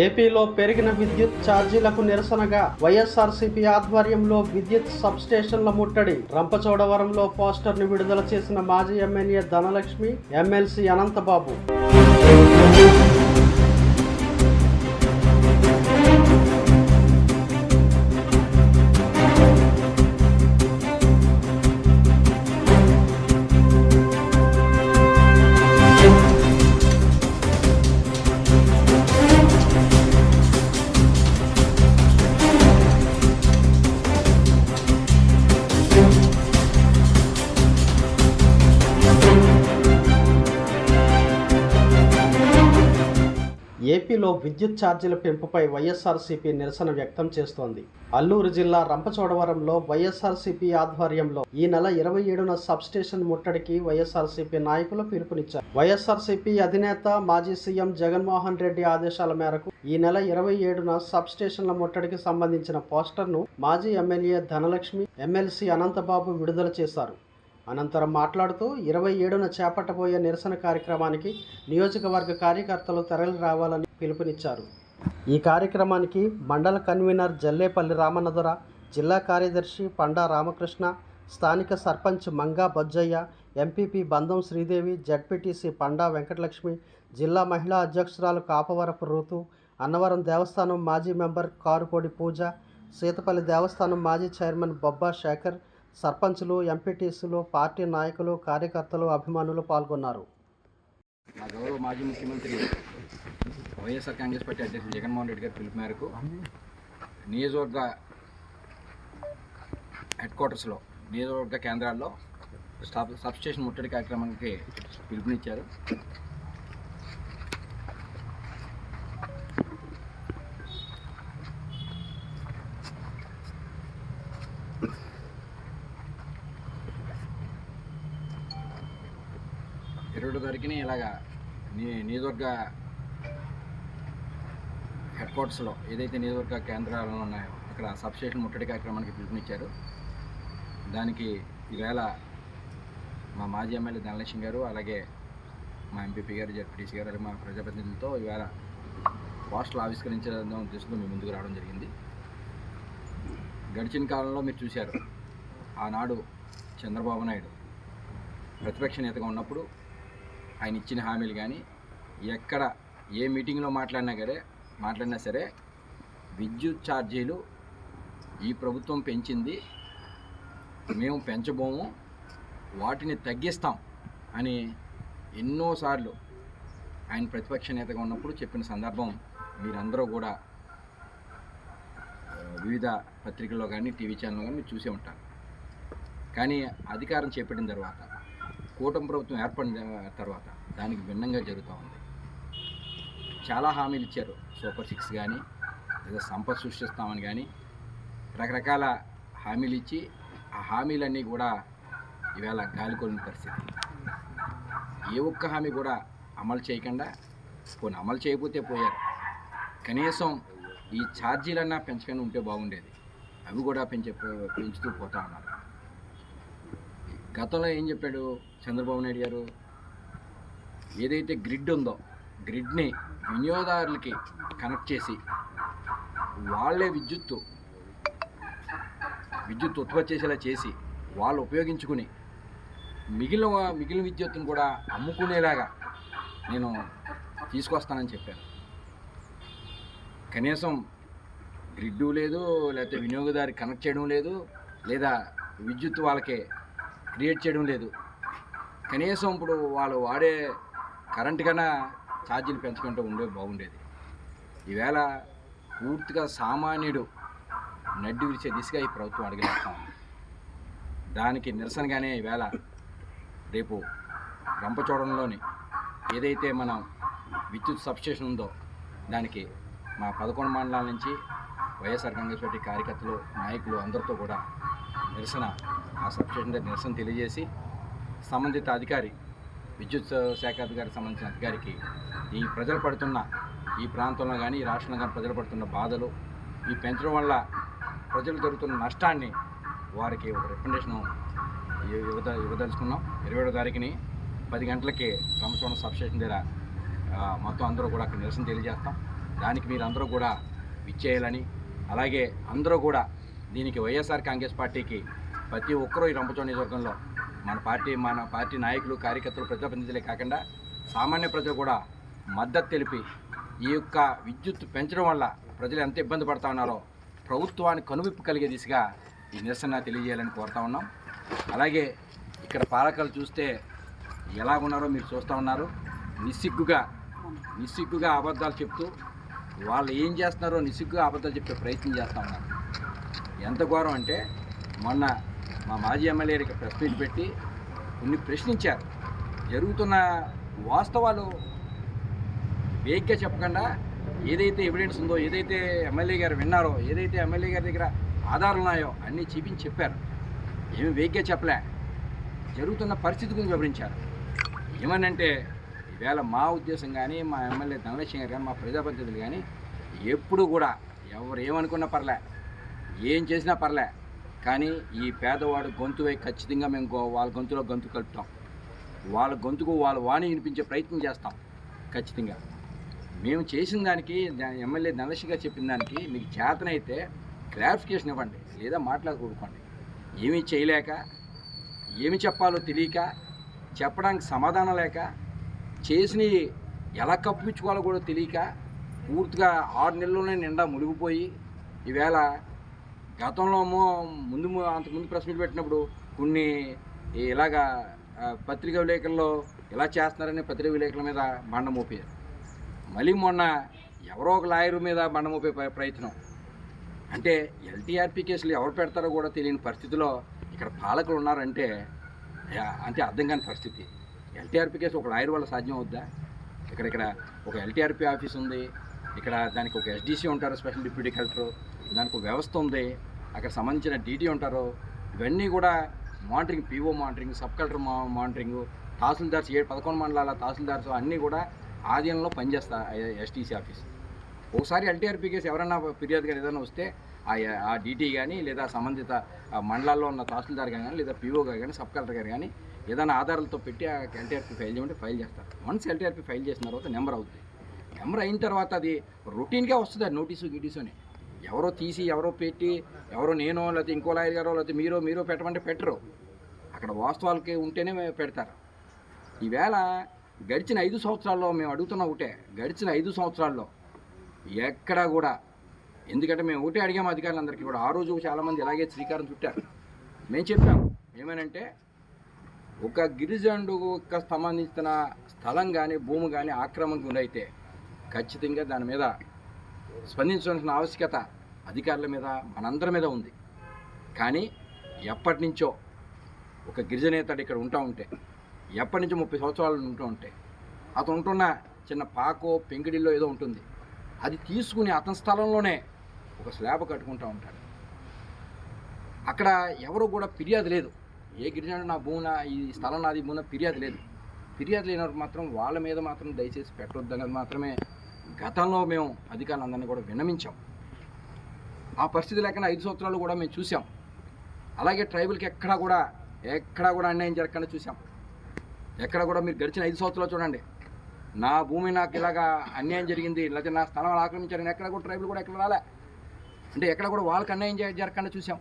ఏపీలో పెరిగిన విద్యుత్ ఛార్జీలకు నిరసనగా వైఎస్ఆర్సీపీ ఆధ్వర్యంలో విద్యుత్ సబ్స్టేషన్ల ముట్టడి. రంపచోడవరంలో పోస్టర్ను విడుదల చేసిన మాజీ ఎమ్మెల్యే ధనలక్ష్మి ఎమ్మెల్సీ అనంతబాబు. ఏపీలో విద్యుత్ ఛార్జీల పెంపుపై వైఎస్ఆర్సీపీ నిరసన వ్యక్తం చేస్తోంది. అల్లూరు జిల్లా రంపచోడవరంలో వైఎస్ఆర్సీపీ ఆధ్వర్యంలో ఈ నెల ఇరవై ఏడున సబ్స్టేషన్ ముట్టడికి వైఎస్ఆర్సీపీ నాయకులు పిలుపునిచ్చారు. వైఎస్ఆర్సీపీ అధినేత మాజీ సీఎం జగన్మోహన్ రెడ్డి ఆదేశాల మేరకు ఈ నెల ఇరవై ఏడున సబ్స్టేషన్ల ముట్టడికి సంబంధించిన పోస్టర్ను మాజీ ఎమ్మెల్యే ధనలక్ష్మి ఎమ్మెల్సీ అనంతబాబు విడుదల చేశారు. అనంతరం మాట్లాడుతూ ఇరవై ఏడున చేపట్టబోయే నిరసన కార్యక్రమానికి నియోజకవర్గ కార్యకర్తలు తరలి రావాలని పిలుపునిచ్చారు. ఈ కార్యక్రమానికి మండల కన్వీనర్ జల్లేపల్లి రామనదుర జిల్లా కార్యదర్శి పండా రామకృష్ణ స్థానిక సర్పంచ్ మంగా బొజ్జయ్య ఎంపీపీ బంధం శ్రీదేవి జడ్పీటీసీ పండా వెంకటలక్ష్మి జిల్లా మహిళా అధ్యక్షురాలు కాపవరపు ఋతు అన్నవరం దేవస్థానం మాజీ మెంబర్ కారుకోడి పూజ సీతపల్లి దేవస్థానం మాజీ చైర్మన్ బొబ్బా శేఖర్ సర్పంచులు ఎంపీటీసీలు పార్టీ నాయకులు కార్యకర్తలు అభిమానులు పాల్గొన్నారు. మా గౌరవ మాజీ ముఖ్యమంత్రి వైఎస్ఆర్ కాంగ్రెస్ పార్టీ అధ్యక్షుడు జగన్మోహన్ రెడ్డి గారి పిలుపు మేరకు నియోజకవర్గ హెడ్ క్వార్టర్స్లో నియోజకవర్గ కేంద్రాల్లో స్టాప్ సబ్స్టేషన్ ముట్టడి కార్యక్రమానికి పిలుపునిచ్చారు. ఇరవై ఇలాగా నీ నియోజకవర్గ హెడ్ క్వార్టర్స్లో ఏదైతే నియోజకవర్గ కేంద్రాలు ఉన్నాయో అక్కడ సబ్స్టేషన్ ముట్టడి కార్యక్రమానికి పిలుపునిచ్చారు. దానికి ఈవేళ మా మాజీ ఎమ్మెల్యే ధనలక్ష్మి గారు అలాగే మా ఎంపీపీ గారు జడ్పీటీసీ గారు అలాగే మా ప్రజాప్రతినిధులతో ఈవేళ పోస్టులు ఆవిష్కరించడం ఉద్దేశంతో మీ ముందుకు రావడం జరిగింది. గడిచిన కాలంలో మీరు చూశారు ఆనాడు చంద్రబాబు నాయుడు ప్రతిపక్ష నేతగా ఉన్నప్పుడు ఆయన ఇచ్చిన హామీలు కానీ ఎక్కడ ఏ మీటింగ్లో మాట్లాడినా సరే మాట్లాడినా సరే విద్యుత్ ఛార్జీలు ఈ ప్రభుత్వం పెంచింది. మేము పెంచబోము. వాటిని తగ్గిస్తాం అని ఎన్నోసార్లు ఆయన ప్రతిపక్ష నేతగా ఉన్నప్పుడు చెప్పిన సందర్భం మీరందరూ కూడా వివిధ పత్రికల్లో కానీ టీవీ ఛానల్లో కానీ మీరు చూసే ఉంటారు. కానీ అధికారం చేపట్టిన తర్వాత కూటమి ప్రభుత్వం ఏర్పడిన తర్వాత దానికి భిన్నంగా జరుగుతూ ఉంది. చాలా హామీలు ఇచ్చారు. సూపర్ సిక్స్ కానీ లేదా సంపద సృష్టిస్తామని కానీ రకరకాల హామీలు ఇచ్చి ఆ హామీలన్నీ కూడా ఈవేళ గాలికొలిన పరిస్థితి. ఏ ఒక్క హామీ కూడా అమలు చేయకుండా కొన్ని అమలు చేయకపోతే పోయారు. కనీసం ఈ ఛార్జీలన్నా పెంచకుండా ఉంటే బాగుండేది. అవి కూడా పెంచే పెంచుతూ పోతా ఉన్నారు. గతంలో ఏం చెప్పాడు చంద్రబాబు నాయుడు గారు? ఏదైతే గ్రిడ్ ఉందో గ్రిడ్ని వినియోగదారులకి కనెక్ట్ చేసి వాళ్ళే విద్యుత్తు విద్యుత్ ఉత్పత్తి చేసేలా చేసి వాళ్ళు ఉపయోగించుకుని మిగిలిన మిగిలిన విద్యుత్తును కూడా అమ్ముకునేలాగా నేను తీసుకొస్తానని చెప్పాను. కనీసం గ్రిడ్డు లేదు లేకపోతే వినియోగదారి కనెక్ట్ చేయడం లేదు లేదా విద్యుత్ వాళ్ళకే క్రియేట్ చేయడం లేదు. కనీసం ఇప్పుడు వాళ్ళు వాడే కరెంట్ కన్నా ఛార్జీలు పెంచుకుంటూ ఉండే బాగుండేది. ఈవేళ పూర్తిగా సామాన్యుడు నడ్డి విరిచే దిశగా ఈ ప్రభుత్వం అడిగేస్తా దానికి నిరసనగానే ఈవేళ రేపు రంపచోడంలోని ఏదైతే మనం విద్యుత్ సబ్స్టేషన్ ఉందో దానికి మా పదకొండు మండలాల నుంచి వైఎస్ఆర్ కాంగ్రెస్ పార్టీ కార్యకర్తలు నాయకులు అందరితో కూడా నిరసన ఆ సబ్స్టేషన్ దగ్గర నిరసన తెలియజేసి సంబంధిత అధికారి విద్యుత్ శాఖ అధికారికి సంబంధించిన అధికారికి ఈ ప్రజలు పడుతున్న ఈ ప్రాంతంలో కానీ ఈ రాష్ట్రంలో కానీ ప్రజలు పడుతున్న బాధలు ఈ పెంచడం వల్ల ప్రజలు జరుగుతున్న నష్టాన్ని వారికి ఒక రికమెండేషన్ యువత ఇవ్వదలుచుకున్నాం. ఇరవై ఏడో తారీఖుని పది గంటలకి రామచోడం సబ్స్టేషన్ దగ్గర మొత్తం అందరూ కూడా అక్కడ నిరసన తెలియజేస్తాం. దానికి మీరు అందరూ కూడా విచ్చేయాలని అలాగే అందరూ కూడా దీనికి వైఎస్ఆర్ కాంగ్రెస్ పార్టీకి ప్రతి ఒక్కరూ ఈ రంపచోడ నియోజకవర్గంలో మన పార్టీ మన పార్టీ నాయకులు కార్యకర్తలు ప్రజాప్రతినిధులే కాకుండా సామాన్య ప్రజలు కూడా మద్దతు తెలిపి ఈ యొక్క విద్యుత్ పెంచడం వల్ల ప్రజలు ఎంత ఇబ్బంది పడతా ఉన్నారో ప్రభుత్వానికి కనువిప్పు కలిగే దిశగా ఈ నిరసన తెలియజేయాలని కోరుతా ఉన్నాం. అలాగే ఇక్కడ పాలకులు చూస్తే ఎలా ఉన్నారో మీరు చూస్తూ ఉన్నారు. నిస్సిగ్గుగా నిస్సిగ్గుగా అబద్ధాలు చెప్తూ వాళ్ళు ఏం చేస్తున్నారో నిస్సిగ్గుగా అబద్ధాలు చెప్పే ప్రయత్నం చేస్తూ ఉన్నారు. ఎంత ఘోరం అంటే మొన్న మా మాజీ ఎమ్మెల్యేకి ప్రెస్ మీట్ పెట్టి కొన్ని ప్రశ్నించారు. జరుగుతున్న వాస్తవాలు వేగ్గా చెప్పకుండా ఏదైతే ఎవిడెన్స్ ఉందో ఏదైతే ఎమ్మెల్యే గారు విన్నారో ఏదైతే ఎమ్మెల్యే గారి దగ్గర ఆధారాలు ఉన్నాయో అన్నీ చూపించి చెప్పారు. ఏమి వేగ్గా చెప్పలే. జరుగుతున్న పరిస్థితి గురించి వివరించారు. ఏమనంటే ఈవేళ మా ఉద్దేశం కానీ మా ఎమ్మెల్యే ధనలక్ష్మి గారు కానీ మా ప్రజాప్రతినిధులు కానీ ఎప్పుడు కూడా ఎవరు ఏమనుకున్నా పర్లే. ఏం చేసినా పర్లే. కానీ ఈ పేదవాడు గొంతువై ఖచ్చితంగా మేము గో- వాళ్ళ గొంతులో గొంతు కలుపుతాం. వాళ్ళ గొంతుకు వాళ్ళ వాణి వినిపించే ప్రయత్నం చేస్తాం. ఖచ్చితంగా. మేము చేసిన దానికి ఎమ్మెల్యే ధనలక్ష్మి గారు చెప్పిన దానికి మీకు చేతనైతే క్లారిఫికేషన్ ఇవ్వండి. లేదా మాట్లాడుకోకండి ఏమీ చేయలేక ఏమి చెప్పాలో తెలియక చెప్పడానికి సమాధానం లేక చేసినవి ఎలా కప్పించుకోవాలో కూడా తెలియక పూర్తిగా ఆరు నెలల్లోనే నిండా మునిగిపోయి ఈవేళ గతంలో ముందు ము- అంతకుముందు ప్రెస్ మీట్ పెట్టినప్పుడు కొన్ని ఇలాగా పత్రికా విలేకరుల్లో ఇలా చేస్తున్నారని పత్రికా విలేకరుల మీద బండ మోపారు. మళ్ళీ మొన్న ఎవరో ఒక లాయర్ మీద బండ మోపే ప్రయత్నం. అంటే ఎల్టీఆర్పీ కేసులు ఎవరు పెడతారో కూడా తెలియని పరిస్థితిలో ఇక్కడ పాలకులు ఉన్నారంటే అంటే అర్థం కాని పరిస్థితి. ఎల్టీఆర్పీ కేసు ఒక లాయర్ వల్ల సాధ్యం అవుద్దా? ఇక్కడ ఇక్కడ ఒక ఎల్టీఆర్పీ ఆఫీస్ ఉంది. ఇక్కడ దానికి ఒక ఎస్డీసీ ఉంటారు స్పెషల్ డిప్యూటీ కలెక్టర్. దానికి ఒక వ్యవస్థ ఉంది. అక్కడ సంబంధించిన డీటీ ఉంటారు. ఇవన్నీ కూడా monitoring PO monitoring sub collector మా మానిటరింగ్ తహసీల్దార్స్ ఏ పదకొండు మండలాల తహసీల్దార్స్ అన్నీ కూడా ఆధీనంలో పనిచేస్తా ఎస్టీసీ ఆఫీస్. ఒకసారి ఎల్టీఆర్పీ కేసు ఎవరైనా కానీ ఏదైనా వస్తే ఆ డీటీ కానీ లేదా సంబంధిత మండలాల్లో ఉన్న తహసీల్దార్ కానీ లేదా పీఓ గారు కానీ సబ్ కలెక్టర్ గారు కానీ ఏదైనా ఆధారాలతో పెట్టి ఆ ఎల్టీఆర్పీ ఫైల్ చేయమంటే ఫైల్ చేస్తారు. వన్స్ ఎల్టీఆర్పీ ఫైల్ చేసిన తర్వాత నెంబర్ అవుతుంది నెంబర్ అయిన తర్వాత అది రొటీన్గా వస్తుంది నోటీసు గీటీసు అని. ఎవరో తీసి ఎవరో పెట్టి ఎవరో నేనో లేకపోతే ఇంకో లాయర్ గారో లేకపోతే మీరో మీరో పెట్టమంటే పెట్టరు. అక్కడ వాస్తవాలకి ఉంటేనే పెడతారు. ఈవేళ గడిచిన ఐదు సంవత్సరాల్లో మేము అడుగుతున్న ఒకటే గడిచిన ఐదు సంవత్సరాల్లో ఎక్కడా కూడా ఎందుకంటే మేము ఒకటే అడిగాము అధికారులందరికీ కూడా ఆ రోజు చాలామంది ఇలాగే శ్రీకారం చుట్టారు. మేము చెప్పాము ఏమనంటే ఒక గిరిజనుడుకు సంబంధించిన స్థలం కానీ భూమి కానీ ఆక్రమణకు గురైతే ఖచ్చితంగా దాని మీద స్పందించాల్సిన ఆవశ్యకత అధికారుల మీద మనందరి మీద ఉంది. కానీ ఎప్పటి నుంచో ఒక గిరిజనేతడు ఇక్కడ ఉంటా ఉంటే ఎప్పటి నుంచో ముప్పై సంవత్సరాలు ఉంటూ ఉంటే అతను ఉంటున్న చిన్న పాకో పెంకిడిల్లో ఏదో ఉంటుంది. అది తీసుకుని అతని స్థలంలోనే ఒక స్లాబ్ కట్టుకుంటూ ఉంటాడు. అక్కడ ఎవరు కూడా ఫిర్యాదు లేదు. ఏ గిరిజనుడు నా భూమి నా ఈ స్థలం నాది భూమి ఫిర్యాదు లేదు. ఫిర్యాదు లేనప్పుడు మాత్రం వాళ్ళ మీద మాత్రం దయచేసి పెట్టొద్దు అనేది మాత్రమే గతంలో మేము అధికారులందరినీ కూడా విన్నమించాం ఆ పరిస్థితి లేకుండా ఐదు సంవత్సరాలు కూడా మేము చూసాం అలాగే ట్రైబల్కి ఎక్కడా కూడా ఎక్కడా కూడా అన్యాయం జరగకుండా చూసాం ఎక్కడ కూడా మీరు గడిచిన ఐదు సంవత్సరాలు చూడండి. నా భూమి నాకు ఇలాగా అన్యాయం జరిగింది లేకపోతే నా స్థలం ఆక్రమించారని ఎక్కడ కూడా ట్రైబల్ కూడా ఎక్కడ రాలే. అంటే ఎక్కడ కూడా వాళ్ళకి అన్యాయం జరగకుండా చూసాం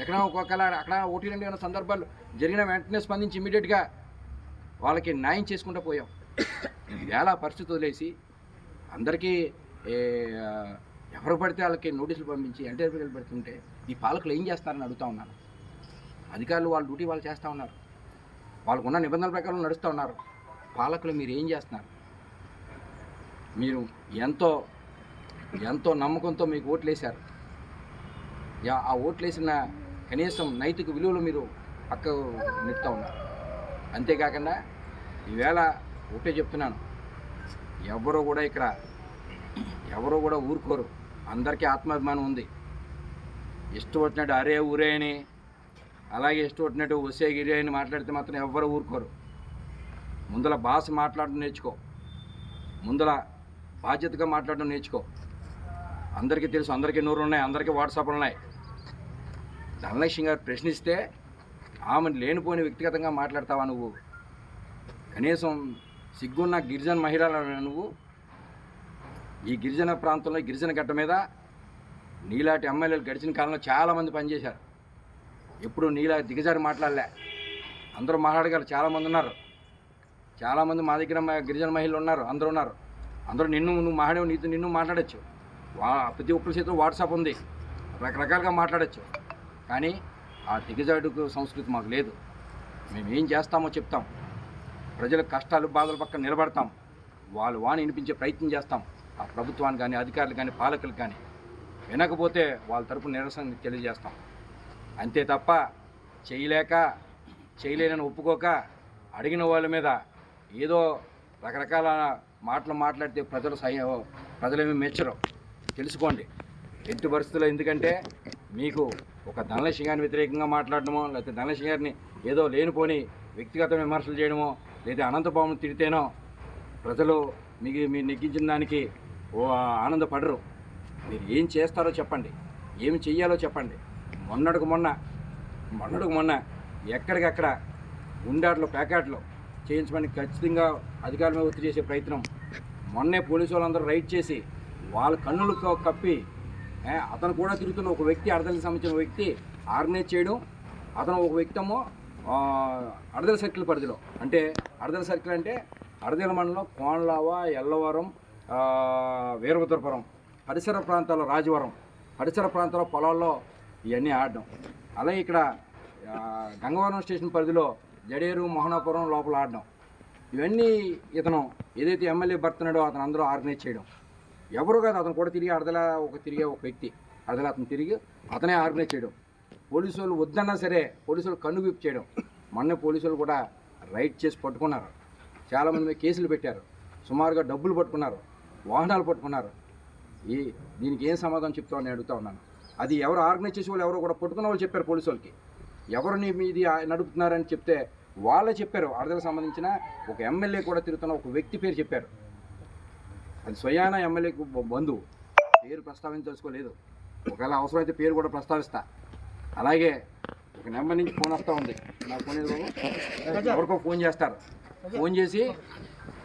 ఎక్కడ ఒక్కొక్కలా అక్కడ ఒకటి రెండు సందర్భాలు జరిగిన వెంటనే స్పందించి ఇమీడియట్గా వాళ్ళకి న్యాయం చేసుకుంటూ పోయాం. ఎలా పరిస్థితి వదిలేసి అందరికీ ఎవరు పడితే వాళ్ళకి నోటీసులు పంపించి ఎంటర్వ్యూలు పెడుతుంటే ఈ పాలకులు ఏం చేస్తారని అడుగుతా ఉన్నాను అధికారులు వాళ్ళ డ్యూటీ వాళ్ళు చేస్తూ ఉన్నారు. వాళ్ళకున్న నిబంధనల ప్రకారం నడుస్తూ ఉన్నారు. పాలకులు మీరు ఏం చేస్తున్నారు? మీరు ఎంతో ఎంతో నమ్మకంతో మీకు ఓట్లు వేశారు ఆ ఓట్లు వేసిన కనీసం నైతిక విలువలు మీరు పక్క నెట్టుతూ ఉన్నారు. అంతేకాకుండా ఈవేళ ఒకటే చెప్తున్నాను. ఎవరు కూడా ఇక్కడ ఎవరు కూడా ఊరుకోరు. అందరికీ ఆత్మాభిమానం ఉంది. ఇష్టం వచ్చినట్టు అరే ఊరే అని అలాగే ఇష్టం వచ్చినట్టు వసే గిరే అని మాట్లాడితే మాత్రం ఎవ్వరు ఊరుకోరు. ముందల భాష మాట్లాడడం నేర్చుకో. ముందల బాధ్యతగా మాట్లాడడం నేర్చుకో. అందరికీ తెలుసు అందరికీ నూరు ఉన్నాయి అందరికీ వాట్సాప్లు ఉన్నాయి. ధనలక్ష్మి గారు ప్రశ్నిస్తే ఆమెను లేనిపోని వ్యక్తిగతంగా మాట్లాడతావా నువ్వు? కనీసం సిగ్గున్న గిరిజన మహిళల నువ్వు ఈ గిరిజన ప్రాంతంలో గిరిజన గట్ట మీద నీలాంటి ఎమ్మెల్యేలు గడిచిన కాలంలో చాలామంది పనిచేశారు. ఎప్పుడు నీలా దిగజారి మాట్లాడలే. అందరూ మాట్లాడగలరు. చాలామంది ఉన్నారు. చాలామంది మా దగ్గర గిరిజన మహిళలు ఉన్నారు. అందరూ ఉన్నారు. అందరూ నిన్ను నువ్వు మాట్లాడే నీతో నిన్ను మాట్లాడచ్చు. వా ప్రతి ఒక్కరి చేతిలో వాట్సాప్ ఉంది. రకరకాలుగా మాట్లాడచ్చు. కానీ ఆ దిగజాడుకు సంస్కృతి మాకు లేదు. మేము ఏం చేస్తామో చెప్తాం. ప్రజల కష్టాలు బాధల పక్కన నిలబడతాం. వాళ్ళు వాణి వినిపించే ప్రయత్నం చేస్తాం. ఆ ప్రభుత్వానికి కానీ అధికారులు కానీ పాలకులు కానీ వినకపోతే వాళ్ళ తరపున నిరసన తెలియజేస్తాం. అంతే తప్ప చేయలేక చేయలేనని ఒప్పుకోక అడిగిన వాళ్ళ మీద ఏదో రకరకాల మాటలు మాట్లాడితే ప్రజలు సహ ప్రజలేమీ మెచ్చరు. తెలుసుకోండి. ఎట్టి పరిస్థితుల్లో ఎందుకంటే మీకు ఒక ధనలక్ష్మి గారిని వ్యతిరేకంగా మాట్లాడడమో లేకపోతే ధనలక్ష్మి గారిని ఏదో లేనిపోని వ్యక్తిగత విమర్శలు చేయడమో లేదా అనంతబాబును తిడితేనో ప్రజలు మీకు మీరు నెగ్గించిన దానికి ఓ ఆనందపడరు. మీరు ఏం చేస్తారో చెప్పండి. ఏమి చెయ్యాలో చెప్పండి. మొన్నటికి మొన్న మొన్నటికి మొన్న ఎక్కడికక్కడ గుండాట్లు ప్యాకెట్లు చేయించమని ఖచ్చితంగా అధికారుల మీద ఒత్తిడి చేసే ప్రయత్నం మొన్నే పోలీసు వాళ్ళందరూ రైడ్ చేసి వాళ్ళ కన్నులు కప్పి అతను కూడా తిరుగుతున్న ఒక వ్యక్తి అడదలకు సంబంధించిన వ్యక్తి ఆర్గనైజ్ చేయడం అతను ఒక వ్యక్తి అడదల సర్కిల్ పరిధిలో. అంటే అడదల సర్కిల్ అంటే అడదల మండలం కోనలావ ఎల్లవరం వీరభద్రపురం పరిసర ప్రాంతాల్లో రాజవరం పరిసర ప్రాంతాల పొలాల్లో ఇవన్నీ ఆడడం. అలాగే ఇక్కడ గంగవరం స్టేషన్ పరిధిలో జడేరు మోహనాపురం లోపల ఆడడం. ఇవన్నీ ఇతను ఏదైతే ఎమ్మెల్యే భర్తనాడో అతను అందరూ ఆర్గనైజ్ చేయడం. ఎవరు కాదు అతను కూడా తిరిగి అడదల ఒక తిరిగే ఒక వ్యక్తి. అడదల అతను తిరిగి అతనే ఆర్గనైజ్ చేయడం. పోలీసు వాళ్ళు వద్దన్నా సరే పోలీసు వాళ్ళు కన్ను విప్పు చేయడం. మొన్న పోలీసులు కూడా రైడ్ చేసి పట్టుకున్నారు. చాలామంది మీద కేసులు పెట్టారు. సుమారుగా డబ్బులు పట్టుకున్నారు. వాహనాలు పట్టుకున్నారు. ఈ దీనికి ఏం సమాధానం చెప్తామని అడుగుతా ఉన్నాను. అది ఎవరు ఆర్గనైజ్ చేసే వాళ్ళు ఎవరో కూడా పట్టుకున్న వాళ్ళు చెప్పారు పోలీసు వాళ్ళకి. ఎవరిని మీది నడుపుతున్నారని చెప్తే వాళ్ళే చెప్పారు. అడదలకు సంబంధించిన ఒక ఎమ్మెల్యే కూడా తిరుగుతున్న ఒక వ్యక్తి పేరు చెప్పారు. అది స్వయాన ఎమ్మెల్యేకు బంధువు. పేరు ప్రస్తావించదలుచుకోలేదు. ఒకవేళ అవసరమైతే పేరు కూడా ప్రస్తావిస్తా. అలాగే ఒక నెంబర్ నుంచి ఫోన్ వస్తూ ఉంది. నా ఫోన్ ఏదో? ఎవరికో ఫోన్ చేస్తారు. ఫోన్ చేసి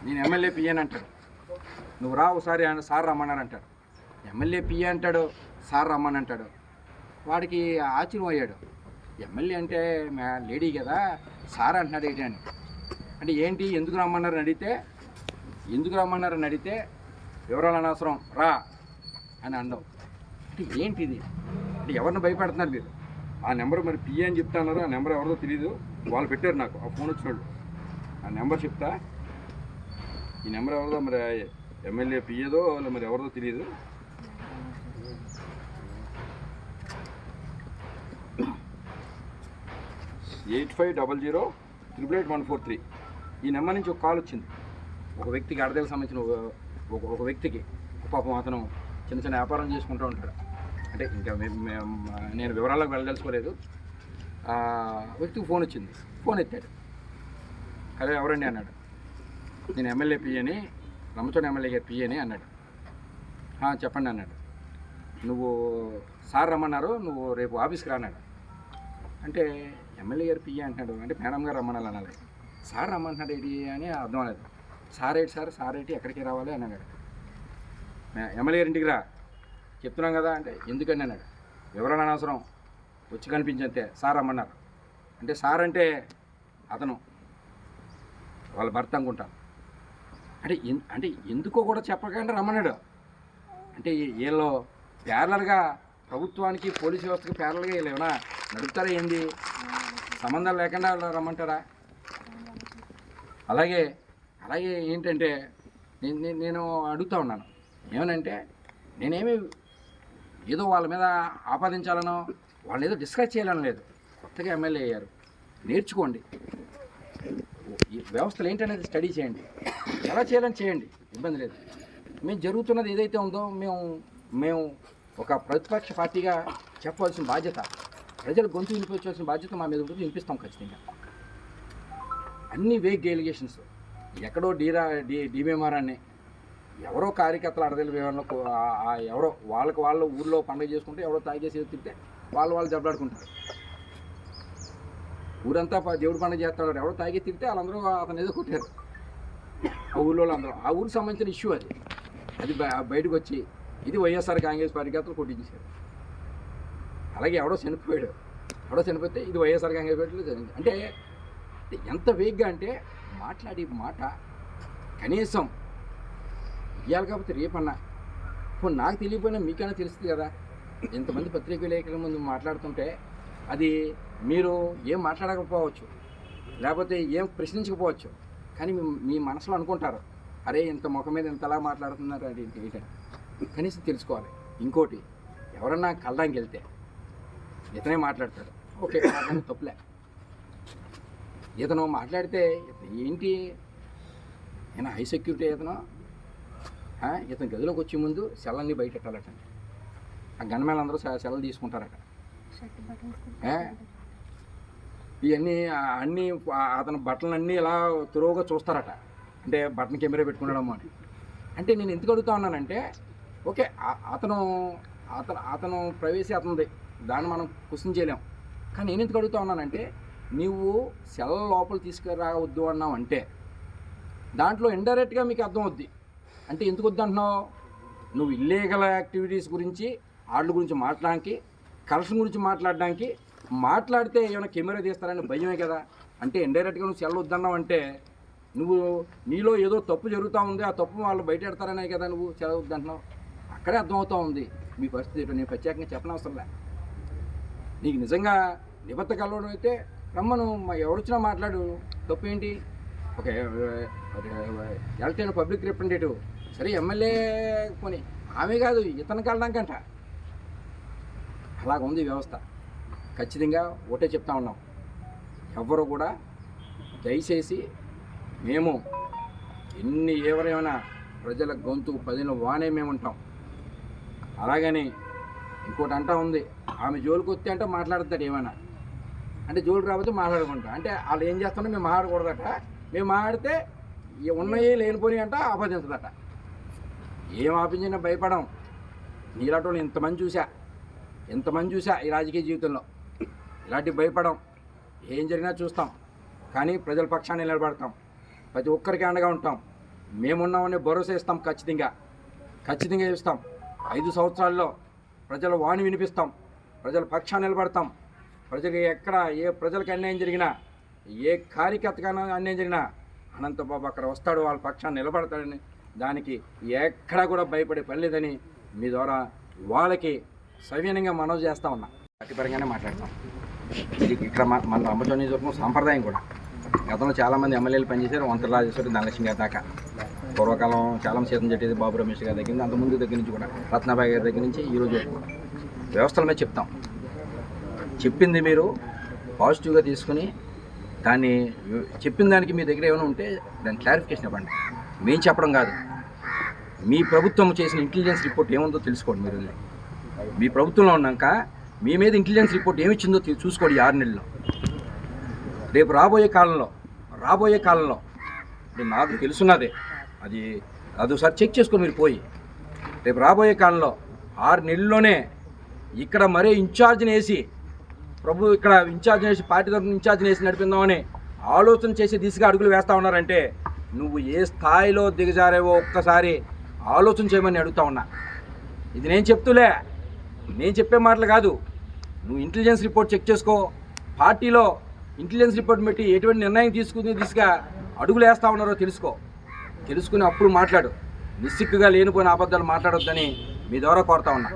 నేను ఎమ్మెల్యే పియ్యని అంటాడు. నువ్వు రా ఒకసారి ఆయన సార్ రమ్మన్నారు అంటాడు. ఎమ్మెల్యే పియ్య అంటాడు సార్ రమ్మని అంటాడు. వాడికి ఆశ్చర్యం అయ్యాడు. ఎమ్మెల్యే అంటే మా లేడీ కదా సార్ అంటున్నాడు ఏంటి అని. అంటే ఏంటి ఎందుకు రమ్మన్నారని అడిగితే ఎందుకు రమ్మన్నారని అడిగితే వివరాలు అనవసరం రా అని అండం అంటే ఏంటిది? అంటే ఎవరిని భయపెడుతున్నారు మీరు? ఆ నెంబర్ మరి పిఏ అని చెప్తున్నారు ఆ నెంబర్ ఎవరిదో తెలియదు వాళ్ళు పెట్టారు నాకు ఆ ఫోన్ వచ్చినాడు ఆ నెంబర్ చెప్తా. ఈ నెంబర్ ఎవరిదో మరి ఎమ్మెల్యే పిఏదో మరి ఎవరిదో తెలియదు eight five double zero triple eight one four three. ఈ నెంబర్ నుంచి ఒక కాల్ వచ్చింది. ఒక వ్యక్తికి అడదలకు సంబంధించిన ఒక- ఒక ఒక వ్యక్తికి. పాపం అతను చిన్న చిన్న వ్యాపారం చేసుకుంటూ ఉంటాడు. అంటే ఇంకా నేను వివరాలకు వెళ్ళదలుచుకోలేదు. ఆ వ్యక్తికి ఫోన్ వచ్చింది. ఫోన్ ఎత్తాడు. అదే ఎవరండి? అన్నాడు. నేను ఎమ్మెల్యే పిఏని రమచోడ ఎమ్మెల్యే గారి పిఏని అన్నాడు. చెప్పండి అన్నాడు. నువ్వు సార్ రమ్మన్నారు నువ్వు రేపు ఆఫీస్కి రా అన్నాడు. అంటే ఎమ్మెల్యే గారు పిఏ అంటున్నాడు. అంటే మేడం గారు రమ్మనాలి అనాలి. సార్ రమ్మంటున్నాడు ఏంటి అని అర్థం లేదు సార్ ఏంటి సార్? సార్ ఏంటి? ఎక్కడికి రావాలి? అని అన్నాడు ఎమ్మెల్యే గారి ఇంటికి రా. చెప్తున్నాం కదా అంటే ఎందుకని అన్నాడు. వివరణ అనవసరం వచ్చి కనిపించంతే సార్ రమ్మన్నారు. అంటే సార్ అంటే అతను వాళ్ళ భర్త అనుకుంటాను. అంటే ఎన్- అంటే ఎందుకో కూడా చెప్పకుండా రమ్మన్నాడు. అంటే వీళ్ళు ప్యారలర్గా ప్రభుత్వానికి పోలీస్ వ్యవస్థకి ప్యారలర్గా వీళ్ళు ఏమైనా నడుపుతారా ఏంది? సంబంధం లేకుండా వాళ్ళు రమ్మంటారా? అలాగే అలాగే ఏంటంటే నేను నేను- నేను అడుగుతా ఉన్నాను. ఏమనంటే నేనేమి ఏదో వాళ్ళ మీద ఆపాదించాలనో వాళ్ళని ఏదో డిస్కస్ చేయాలని లేదు. కొత్తగా ఎమ్మెల్యే అయ్యారు. నేర్చుకోండి. ఈ వ్యవస్థలు ఏంటనేది స్టడీ చేయండి. ఎలా చేయాలని చేయండి. ఇబ్బంది లేదు. మేము జరుగుతున్నది ఏదైతే ఉందో మేము మేము ఒక ప్రతిపక్ష పార్టీగా చెప్పవలసిన బాధ్యత ప్రజలు గొంతు వినిపించవలసిన బాధ్యత మా మీద ఉంటుంది. వినిపిస్తాం ఖచ్చితంగా. అన్ని వేగ్ ఎలిగేషన్స్ ఎక్కడో డీరా డీ డిమేమారాన్ని ఎవరో కార్యకర్తలు అడదల వివరణలో ఎవరో వాళ్ళకి వాళ్ళ ఊళ్ళో పండుగ చేసుకుంటే ఎవరో తాగేసి తింటే వాళ్ళు వాళ్ళు దెబ్బలాడుకుంటారు ఊరంతా దేవుడు పండుగ చేస్తాడు ఎవరో తాగి తింటే వాళ్ళందరూ అతను ఏదో కొట్టారు. ఆ ఊళ్ళో అందరూ ఆ ఊరికి సంబంధించిన ఇష్యూ అది. అది బయటకు వచ్చి ఇది వైఎస్ఆర్ కాంగ్రెస్ కార్యకర్తలు కొట్టించేశారు. అలాగే ఎవడో చనిపోయాడు. ఎవడో చనిపోతే ఇది వైఎస్ఆర్ కాంగ్రెస్ పార్టీలో జరిగింది. అంటే ఎంత వేగ్గా అంటే మాట్లాడే మాట కనీసం ఇవ్వాలి కాకపోతే రేపన్నా. ఇప్పుడు నాకు తెలియకపోయినా మీకైనా తెలుస్తుంది కదా. ఎంతమంది పత్రిక విలేకరుల ముందు మాట్లాడుతుంటే అది మీరు ఏం మాట్లాడకపోవచ్చు లేకపోతే ఏం ప్రశ్నించకపోవచ్చు కానీ మీ మీ మనసులో అనుకుంటారు అరే ఇంత ముఖం మీద ఇంతలా మాట్లాడుతున్నారు అది ఏంటి? ఏంటని కనీసం తెలుసుకోవాలి. ఇంకోటి ఎవరన్నా కళ్ళడానికి వెళ్తే ఇతనే మాట్లాడతాడు. ఓకే తప్పులే. ఇతను మాట్లాడితే ఏంటి? ఈయన హై సెక్యూరిటీ ఇతను. ఇతను గదిలోకి వచ్చే ముందు సెల్లన్నీ బయట పెట్టాలట. ఆ గన్మేలు అందరూ సె- సెలలు తీసుకుంటారట? ఇవన్నీ అన్నీ అతని బట్టలన్నీ ఇలా తురువుగా చూస్తారట. అంటే బటన్ కెమెరా పెట్టుకున్నాడమ్మో అని. అంటే నేను ఎందుకు అడుగుతా ఉన్నానంటే ఓకే అతను అతను అతను ప్రవేశం అతనిది. దాన్ని మనం క్వశ్చన్ చేయలేం. కానీ నేను ఎందుకు అడుగుతా ఉన్నానంటే నీవు సెల్ లోపల తీసుకురావద్దు అన్నావు అంటే దాంట్లో ఇండైరెక్ట్గా మీకు అర్థం అవుద్ది అంటే ఎందుకు వద్దంటున్నావు నువ్వు ఇల్లీగల్ యాక్టివిటీస్ గురించి వాళ్ళ గురించి మాట్లాడడానికి కరప్షన్ గురించి మాట్లాడడానికి మాట్లాడితే ఏమైనా కెమెరా తీస్తారని భయమే కదా అంటే ఇండైరెక్ట్గా నువ్వు సెల్ వద్దన్నావు అంటే నువ్వు నీలో ఏదో తప్పు జరుగుతూ ఉంది ఆ తప్పు వాళ్ళు బయట పెడతారనే కదా నువ్వు చదవద్దంటున్నావు అక్కడే అర్థమవుతూ ఉంది మీ పరిస్థితి ఏంటో నేను ప్రత్యేకంగా చెప్పనవసరంలే నీకు నిజంగా నిబద్ధ కలవడం అయితే రమ్మను మా ఎవరొచ్చినా మాట్లాడు తప్పు ఏంటి ఒక ఎలక్టైన పబ్లిక్ రిప్రజెంటేటివ్ సరే ఎమ్మెల్యే కొని ఆమె కాదు ఇతను కలడానికంట అలాగ ఉంది వ్యవస్థ. ఖచ్చితంగా ఒకటే చెప్తా ఉన్నాం. ఎవ్వరు కూడా దయచేసి మేము ఎన్ని ఎవరేమైనా ప్రజల గొంతు పదిలో వానే మేము ఉంటాం. అలాగని ఇంకోటి అంటా ఉంది. ఆమె జోలికి వస్తే అంటే మాట్లాడతాడు ఏమైనా. అంటే జోలికి రాకపోతే మాట్లాడుకుంటా. అంటే వాళ్ళు ఏం చేస్తున్నా మేము మాట్లాడకూడదట. మేము మాట్లాడితే ఈ ఉన్నాయి లేనిపోయి అంట ఆపాదించదట. ఏం ఆపించినా భయపడం. నీలాంటి వాళ్ళు ఇంతమంది చూసా. ఇంతమంది చూసా ఈ రాజకీయ జీవితంలో. ఇలాంటి భయపడం. ఏం జరిగినా చూస్తాం. కానీ ప్రజల పక్షాన్ని నిలబడతాం. ప్రతి ఒక్కరికి అండగా ఉంటాం. మేమున్నామని భరోసా ఇస్తాం ఖచ్చితంగా. ఖచ్చితంగా ఇస్తాం. ఐదు సంవత్సరాల్లో ప్రజల వాణి వినిపిస్తాం. ప్రజల పక్షాన్ని నిలబడతాం. ప్రజలకు ఎక్కడ ఏ ప్రజలకు అన్యాయం జరిగినా ఏ కార్యకర్తకైనా అన్యాయం జరిగినా అనంతబాబు అక్కడ వస్తాడు. వాళ్ళ పక్షాన్ని నిలబడతాడని దానికి ఎక్కడా కూడా భయపడే పని లేదని మీ ద్వారా వాళ్ళకి సవీనంగా మనవి చేస్తూ ఉన్నా. అతిపరంగానే మాట్లాడతాం. ఇది ఇక్కడ మన మన రంపచోని నియోజకవర్గం సాంప్రదాయం కూడా. గతంలో చాలామంది ఎమ్మెల్యేలు పనిచేశారు. వంతల రాజేశ్వరి ధనలక్ష్మి గారి దాకా. పూర్వకాలం చాలా సీతం చెట్టేది బాబు రమేష్ గారి దగ్గర నుంచి అంతకుముందు దగ్గర నుంచి కూడా రత్నాబాయి గారి దగ్గర నుంచి ఈరోజు వ్యవస్థల మీద చెప్తాం. చెప్పింది మీరు పాజిటివ్గా తీసుకుని దాన్ని చెప్పిన దానికి మీ దగ్గర ఏమైనా ఉంటే దాని క్లారిఫికేషన్ ఇవ్వండి. మేము చెప్పడం కాదు. మీ ప్రభుత్వం చేసిన ఇంటెలిజెన్స్ రిపోర్ట్ ఏముందో తెలుసుకోండి మీరు మీ ప్రభుత్వంలో ఉన్నాక మీ మీద ఇంటెలిజెన్స్ రిపోర్ట్ ఏమి ఇచ్చిందో చూసుకోండి ఆరు నెలల్లో. రేపు రాబోయే కాలంలో రాబోయే కాలంలో నాకు తెలుసున్నదే అది అది ఒకసారి చెక్ చేసుకొని మీరు పోయి రేపు రాబోయే కాలంలో ఆరు నెలల్లోనే ఇక్కడ మరే ఇన్ఛార్జ్ని వేసి ప్రభు ఇక్కడ ఇన్ఛార్జ్ వేసి పార్టీ తరఫున ఇన్ఛార్జ్ని వేసి నడిపిందామని ఆలోచన చేసే దిశగా అడుగులు వేస్తూ ఉన్నారంటే నువ్వు ఏ స్థాయిలో దిగజారేవో ఒక్కసారి ఆలోచన చేయమని అడుగుతా ఉన్నా. ఇది నేను చెప్తులే. నేను చెప్పే మాటలు కాదు. నువ్వు ఇంటెలిజెన్స్ రిపోర్ట్ చెక్ చేసుకో. పార్టీలో ఇంటెలిజెన్స్ రిపోర్ట్ పెట్టి ఎటువంటి నిర్ణయం తీసుకునే దిశగా అడుగులు వేస్తూ ఉన్నారో తెలుసుకో. తెలుసుకుని అప్పుడు మాట్లాడు. నిస్సిక్కుగా లేనిపోయిన అబద్ధాలు మాట్లాడొద్దని మీ ద్వారా కోరుతా ఉన్నా.